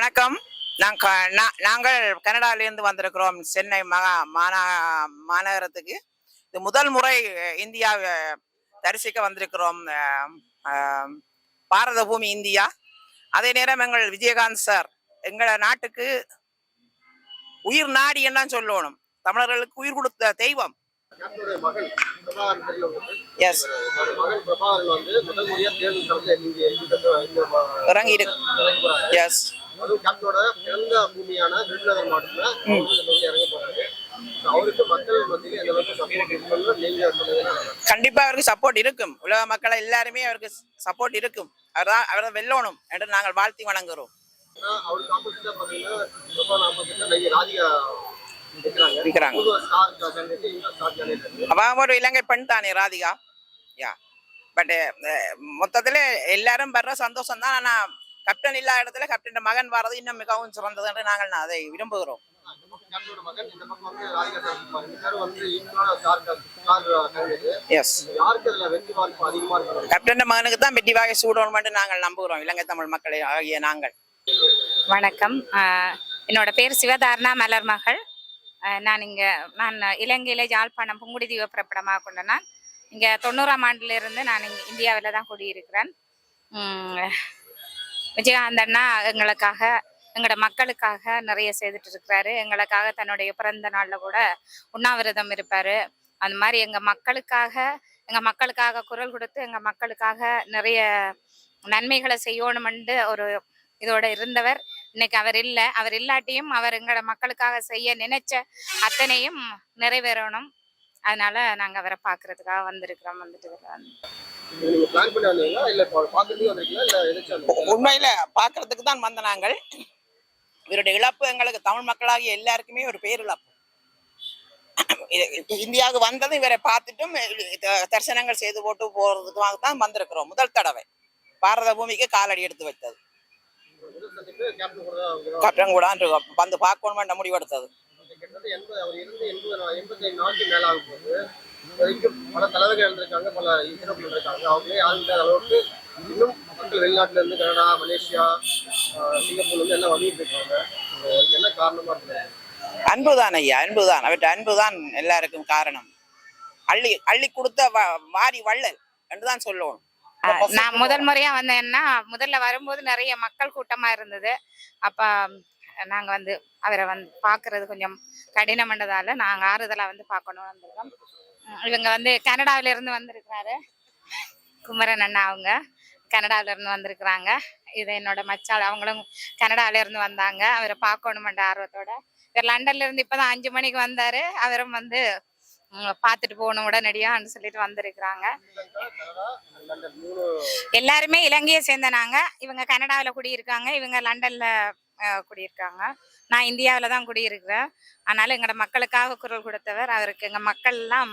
வணக்கம். நாங்கள் கனடாவிலிருந்து வந்திருக்கிறோம் சென்னை மகா மாநா மாநகரத்துக்கு. இது முதல் முறை இந்தியாவை தரிசிக்க வந்திருக்கிறோம் பாரத பூமி இந்தியா. அதே நேரம் எங்கள் விஜயகாந்த் சார் எங்கள நாட்டுக்கு உயிர் நாடி என்ன சொல்லணும். தமிழர்களுக்கு உயிர் கொடுத்த தெய்வம். எஸ் இறங்கி இருக்கு எஸ் அதுவும் கேப்டனோட பிறந்த பூமியான விருதுநகர் மாவட்டத்துல இறங்க போறாங்க கண்டிப்பா அவருக்கு சப்போர்ட் இருக்கும். உலக மக்கள் எல்லாருமே அவருக்கு சப்போர்ட் இருக்கும். அவர் தான் அவரை வெல்லணும் என்று நாங்கள் வாழ்த்தி. அவங்க அவன் ஒரு இலங்கை பெண் தானே ராதிகா? யா. பட் மொத்தத்துல எல்லாரும் வர்ற சந்தோஷம் தான் ஆனா கேப்டன் இல்லாத இடத்துல கேப்டன் மகன் வர்றது இன்னும் மிகவும் சிறந்தது என்று நாங்கள் அதை விரும்புகிறோம். கேப்டன் மகனுக்கு தான் வெற்றி வாகை சூடணும் என்று நாங்கள் நம்புகிறோம். இலங்கை தமிழ் மக்களை ஆகிய நாங்கள். வணக்கம். ஆஹ் என்னோட பேர் சிவதாரணா மலர் மகள். ஆஹ் நான் இங்கே நான் இலங்கையில யாழ்ப்பாணம் புங்குடுதீவு பிறப்பிடமாக கொண்ட நான். இங்கே தொண்ணூறாம் ஆண்டுல இருந்து நான் இங்கே இந்தியாவில் தான் குடியிருக்கிறேன். உம் விஜயகாந்த் அண்ணா எங்களுக்காக எங்களோட மக்களுக்காக நிறைய செய்துட்டு இருக்கிறாரு எங்களுக்காக தன்னுடைய பிறந்த நாளில் கூட உண்ணாவிரதம் இருப்பார். அந்த மாதிரி எங்கள் மக்களுக்காக எங்கள் மக்களுக்காக குரல் கொடுத்து எங்கள் மக்களுக்காக நிறைய நன்மைகளை செய்யணுமெண்டு ஒரு இதோட இருந்தவர். இன்னைக்கு அவர் இல்லை. அவர் இல்லாட்டியும் அவர் எங்களோட மக்களுக்காக செய்ய நினைச்ச அத்தனையும் நிறைவேறணும். அதனால நாங்கள் அவரை பார்க்கறதுக்காக வந்திருக்கிறோம். வந்துட்டு பாக்குறதுக்கு? உண்மையில பார்க்கறதுக்கு தான் வந்த நாங்கள். இவருடைய இழப்பு எங்களுக்கு தமிழ் மக்களாகிய எல்லாருக்குமே ஒரு பேர் இழப்பு இந்தியாவுக்கு வந்ததும் இவரை பார்த்துட்டும் தரிசனங்கள் செய்து போட்டு போறதுக்காக தான் வந்திருக்கிறோம். முதல் தடவை. பாரத பூமிக்கு காலடி எடுத்து வைத்தது. கேப்டன் கூட வந்து பார்க்கணும் முடிவெடுத்தது. வரைக்கும் பல தலைவர்கள் இருந்திருக்காங்க பல இந்திரர்கள் இருக்காங்க அவங்களே இல்லாத அளவுக்கு இன்னும் மக்கள் வெளிநாட்டுல இருந்து கனடா மலேசியா சிங்கப்பூர்ல இருந்து எல்லாம் வந்துட்டு இருக்காங்க. என்ன காரணமா இருக்கு? அன்புதான் ஐயா அன்புதான். அவற்றை அன்புதான் எல்லாருக்கும் காரணம். அள்ளி அள்ளி கொடுத்த வ- வாரி வள்ளல் என்றுதான் சொல்லுவோம் நான் முதல் முறையா வந்தேன்னா முதல்ல வரும்போது நிறைய மக்கள் கூட்டமா இருந்தது. அப்ப நாங்க வந்து அவரை வந்து பார்க்கிறது கொஞ்சம் கடினமன்றதால நாங்க ஆறுதலா வந்து பார்க்கணும் வந்திருக்கோம். உம் இவங்க வந்து கனடாவில இருந்து வந்திருக்கிறாரு. குமரன் அண்ணா அவங்க கனடாவில இருந்து வந்திருக்கிறாங்க. இது என்னோட மச்சாள் அவங்களும் கனடாவில இருந்து வந்தாங்க. அவரை பார்க்கணுமென்ற ஆர்வத்தோட. இவர் லண்டன்ல இருந்து இப்பதான் அஞ்சு மணிக்கு வந்தாரு. அவரும் வந்து பார்த்துட்டு போகணும் உடனடியான்னு சொல்லிட்டு வந்திருக்கிறாங்க. எல்லாருமே இலங்கையை சேர்ந்த நாங்க. இவங்க கனடாவில் குடியிருக்காங்க. இவங்க லண்டன்ல குடியிருக்காங்க. நான் இந்தியாவில் தான் குடியிருக்கிறேன். அதனால எங்களோட மக்களுக்காக குரல் கொடுத்தவர் அவருக்கு. எங்க மக்கள் எல்லாம்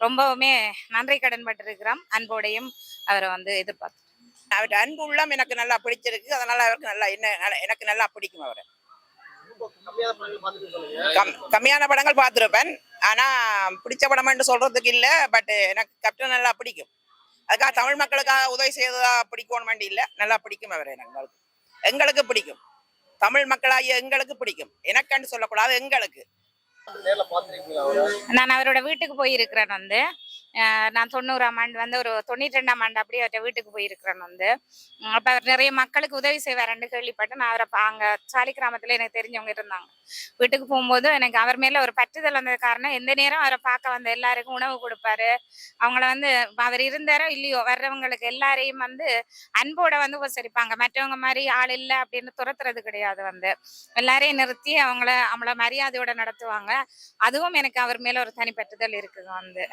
ரொம்பவுமே நன்றி கடன் பட்டிருக்கிறோம். அன்போடையும் அவரை வந்து எதிர்பார்த்து அவர் அன்பு உள்ளம் எனக்கு நல்லா பிடிச்சிருக்கு. அதனால அவருக்கு நல்லா என்ன எனக்கு நல்லா பிடிக்கும் அவரை. கம்மியான படங்கள் பார்த்துருப்பேன். ஆனா பிடிச்ச படம்னு சொல்றதுக்கு இல்ல பட் எனக்கு கேப்டன் நல்லா பிடிக்கும். அதுக்காக தமிழ் மக்களுக்காக உதவி செய்ததா பிடிக்கணும் வேண்டி இல்ல. நல்லா பிடிக்கும் அவர் எங்களுக்கு எங்களுக்கு பிடிக்கும். தமிழ் மக்களாகிய எங்களுக்கு பிடிக்கும். எனக்குன்னு சொல்லக்கூடாது எங்களுக்கு. நான் அவரோட வீட்டுக்கு போயிருக்கிறேன் வந்து. நான் தொண்ணூறாம் ஆண்டு வந்து ஒரு தொண்ணூற்றி ரெண்டாம் ஆண்டு அப்படியே அவர்கிட்ட வீட்டுக்கு போயிருக்கிறேன் வந்து. அப்போ அப்ப அவர் நிறைய மக்களுக்கு உதவி செய்வாருன்னு கேள்விப்பட்டு. நான் அவரை அங்கே அங்க சாலி கிராமத்தில் எனக்கு தெரிஞ்சவங்க இருந்தாங்க. வீட்டுக்கு போகும்போது எனக்கு அவர் மேல ஒரு பற்றுதல் வந்தது காரணம் எந்த நேரம் அவரை பார்க்க வந்த எல்லாருக்கும் உணவு கொடுப்பாரு. அவங்கள வந்து அவர் இருந்தாரோ இல்லையோ வர்றவங்களுக்கு எல்லாரையும் வந்து அன்போட வந்து உபசரிப்பாங்க. மற்றவங்க மாதிரி ஆள் இல்லை அப்படின்னு துரத்துறது கிடையாது வந்து. எல்லாரையும் நிறுத்தி அவங்கள அவங்கள மரியாதையோட நடத்துவாங்க. அதுவும் எனக்கு அவர் மேல ஒரு தனிப்பற்றுதல் இருக்குது வந்து.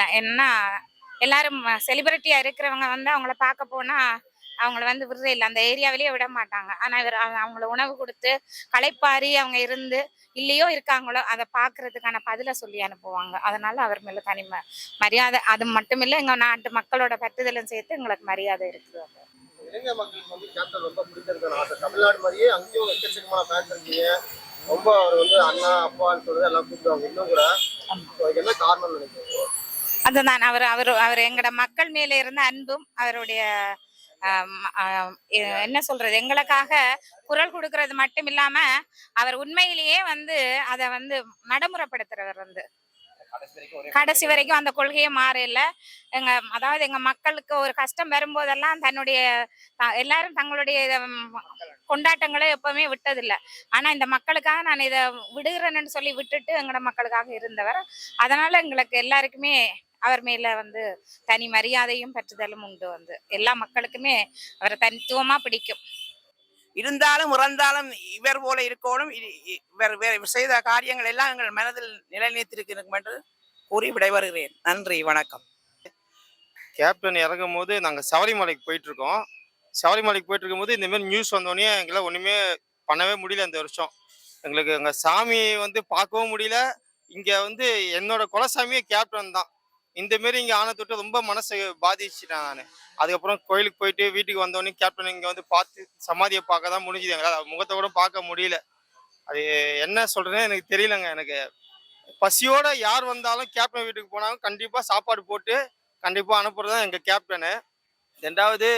எல்லாம் என்ன எல்லாரும் செலிபிரிட்டியா இருக்கிறவங்க வந்து அவங்கள பார்க்க போனா அவங்கள வந்து விடுற இல்லை. அந்த ஏரியாவிலேயே விட மாட்டாங்க. ஆனா இவர் அவங்க- அவங்கள உணவு கொடுத்து களைப்பாரி அவங்க இருந்து இல்லையோ இருக்காங்களோ அதை பார்க்கறதுக்கான பதிலை சொல்லி அனுப்புவாங்க. அதனால அவர் மேல தனி ம- மரியாதை. அது மட்டும் இல்லை எங்க நாட்டு மக்களோட பற்றுதலும் சேர்த்து எங்களுக்கு மரியாதை இருக்குது அது. இளைஞர் மக்களுக்கு வந்து கேப்டன் ரொம்ப பிடிச்சிருக்கான ஆசை. தமிழ்நாடு மாதிரியே அங்கேயும் எக்கச்சக்கமான ஃபேன்ஸ் இருக்கீங்க. ரொம்ப அவர் வந்து அண்ணா அப்பான்னு சொல்றது எல்லாம் கூப்பிடுவாங்க. இன்னும் கூட. என்ன காரணம் நினைக்கிறீங்க? அதுதான். அவர் அவர் அவர் எங்களோட மக்கள் மேல இருந்த அன்பும் அவருடைய என்ன சொல்றது? எங்களுக்காக குரல் கொடுக்கறது மட்டும் இல்லாம அவர் உண்மையிலேயே வந்து அதை வந்து நடைமுறைப்படுத்துறவர் வந்து. கடைசி வரைக்கும் அந்த கொள்கையே மாறல. எங்க அதாவது எங்க மக்களுக்கு ஒரு கஷ்டம் வரும்போதெல்லாம் தன்னுடைய எல்லாரும் தங்களுடைய கொண்டாட்டங்களை எப்பவுமே விட்டதில்லை. ஆனா இந்த மக்களுக்காக நான் இதை விடுகிறேன்னு சொல்லி விட்டுட்டு எங்களோட மக்களுக்காக இருந்தவர். அதனால எங்களுக்கு எல்லாருக்குமே அவர் மேல வந்து தனி மரியாதையும் பற்றுதலும் உண்டு வந்து. எல்லா மக்களுக்குமே அவரை தனித்துவமா பிடிக்கும். இருந்தாலும் இறந்தாலும் இவர் போல இருக்கணும். இவர் செய்த காரியங்கள் எல்லாம் எங்கள் மனதில் நிலைநிறுத்திருக்கிறோம் என்று கூறி விடைபெறுகிறேன். நன்றி வணக்கம். கேப்டன் இறங்கும் போது நாங்கள் சபரிமலைக்கு போயிட்டு இருக்கோம் சபரிமலைக்கு போயிட்டு இருக்கும்போது இந்த மாதிரி நியூஸ் வந்தோடனே எங்களால் ஒன்றுமே பண்ணவே முடியல இந்த வருஷம். எங்களுக்கு எங்கள் சாமி வந்து பார்க்கவும் முடியல. இங்கே வந்து என்னோட குலசாமியே கேப்டன் தான். இந்த மாரி இங்கே ஆன தொட்டு ரொம்ப மனசு பாதிச்சுட்டேன் நான். அதுக்கப்புறம் கோயிலுக்கு போயிட்டு வீட்டுக்கு வந்தோடனே கேப்டன் இங்கே வந்து பார்த்து சமாதியை பார்க்க தான் முடிஞ்சுது. எங்களால் முகத்தை கூட பார்க்க முடியல. அது என்ன சொல்றேன்னு எனக்கு தெரியலங்க எனக்கு. பசியோட யார் வந்தாலும் கேப்டன் வீட்டுக்கு போனாலும் கண்டிப்பாக சாப்பாடு போட்டு கண்டிப்பாக அனுப்புறது தான் எங்கள் கேப்டனு ரெண்டாவது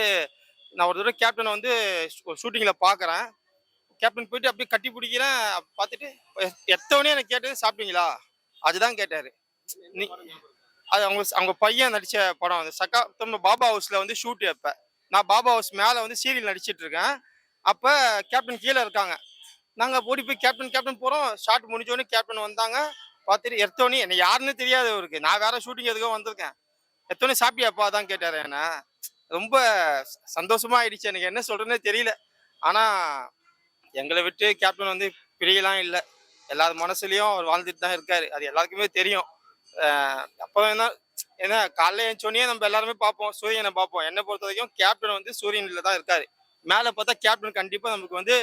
நான் ஒரு தடவை கேப்டனை வந்து ஷூட்டிங்கில் பார்க்குறேன் கேப்டன் போயிட்டு அப்படியே கட்டி பிடிக்கிறேன். பார்த்துட்டு எத்தவனே எனக்கு கேட்டது சாப்பிட்டீங்களா? அதுதான் கேட்டார். நீ அது அவங்க அவங்க பையன் நடித்த படம் அந்த சகாப்தம் பாபா ஹவுஸில் வந்து ஷூட் வைப்பேன். நான் பாபா ஹவுஸ் மேலே வந்து சீரியல் நடிச்சிட்டு இருக்கேன். அப்போ கேப்டன் கீழே இருக்காங்க. நாங்கள் ஓடி போய் கேப்டன் கேப்டன் போகிறோம் ஷாட் முடிஞ்சோடனே கேப்டன் வந்தாங்க. பார்த்துட்டு எடுத்தோடனே என்ன யாருன்னு தெரியாது அவருக்கு. நான் வேற ஷூட்டிங் எதுக்கோ வந்திருக்கேன். எத்தனை சாப்பிட்டியாப்பா? தான் கேட்டார் என்ன. ரொம்ப சந்தோஷமா ஆயிடுச்சு. எனக்கு என்ன சொல்றேன்னே தெரியல. ஆனா எங்களை விட்டு கேப்டன் வந்து பிரியலாம் இல்லை. எல்லார் மனசுலயும் அவர் வாழ்ந்துட்டு தான் இருக்காரு. அது எல்லாருக்குமே தெரியும். அப்போ என்ன ஏன்னா காலைல எழுந்தோடனே நம்ம எல்லாருமே பார்ப்போம் சூரியனை பார்ப்போம். என்னை பொறுத்த வரைக்கும் கேப்டன் வந்து சூரியனில் தான் இருக்காரு. மேலே பார்த்தா கேப்டன் கண்டிப்பாக நமக்கு வந்து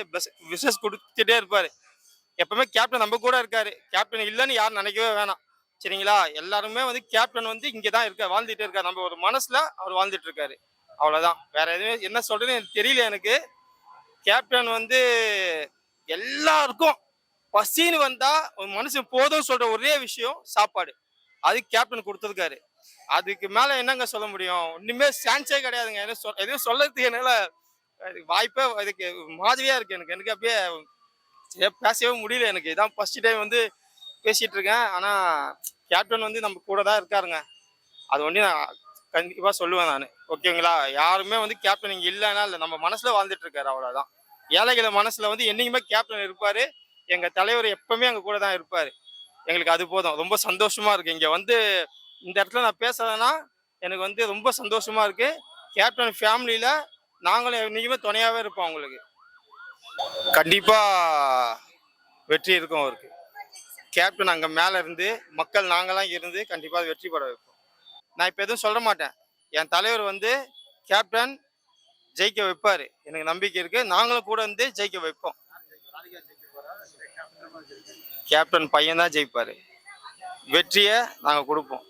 விசஸ் கொடுத்துட்டே இருப்பார். எப்பவுமே கேப்டன் நம்ம கூட இருக்காரு. கேப்டன் இல்லைன்னு யாரும் நினைக்கவே வேணாம். சரிங்களா? எல்லாருமே வந்து கேப்டன் வந்து இங்கே தான் இருக்கார் வாழ்ந்துட்டு இருக்காரு. நம்ம ஒரு மனசில் அவர் வாழ்ந்துட்டு இருக்காரு. அவ்வளோதான் வேற எதுவுமே என்ன சொல்றதுன்னு எனக்கு தெரியல எனக்கு. கேப்டன் வந்து எல்லாருக்கும் பசின்னு வந்தால் ஒரு மனுஷன் போதும் சொல்கிற ஒரே விஷயம் சாப்பாடு. அது கேப்டன் கொடுத்துருக்காரு. அதுக்கு மேல என்னங்க சொல்ல முடியும்? ஒண்ணுமே சான்ஸே கிடையாதுங்க. என்ன சொல் எதுவும் சொல்லறதுக்கு என்னால வாய்ப்பே அதுக்கு மாதிரியா இருக்கு எனக்கு. எனக்கு அப்படியே பேசவே முடியல எனக்கு. இதான் ஃபர்ஸ்ட் டைம் வந்து பேசிட்டு இருக்கேன். ஆனா கேப்டன் வந்து நம்ம கூட தான் இருக்காருங்க. அது ஒண்டி நான் கண்டிப்பா சொல்லுவேன் நான். ஓகேங்களா யாருமே வந்து கேப்டன் இங்க இல்லைன்னா இல்லை நம்ம மனசுல வாழ்ந்துட்டு இருக்காரு அவ்வளவுதான். ஏழைகளை மனசுல வந்து என்னைக்குமே கேப்டன் இருப்பாரு. எங்க தலைவர் எப்பவுமே அங்க கூட தான் இருப்பாரு. எங்களுக்கு அது போதும். ரொம்ப சந்தோஷமா இருக்கு. இங்க வந்து இந்த இடத்துல நான் பேசுறேன்னா எனக்கு வந்து ரொம்ப சந்தோஷமா இருக்கு. கேப்டன் ஃபேமிலியில நாங்களும் என்றைக்குமே துணையாவே இருப்போம் அவங்களுக்கு. கண்டிப்பா வெற்றி இருக்கும் அவருக்கு. கேப்டன் அங்க மேல இருந்து மக்கள் நாங்களாம் இருந்து கண்டிப்பா வெற்றி பெற வைப்போம். நான் இப்ப எதுவும் சொல்ல மாட்டேன். என் தலைவர் வந்து கேப்டன் ஜெயிக்க வைப்பாரு. எனக்கு நம்பிக்கை இருக்கு. நாங்களும் கூட இருந்து ஜெயிக்க வைப்போம். கேப்டன் பையன் தான் ஜெயிப்பாரு. வெற்றியை நாங்கள் கொடுப்போம்.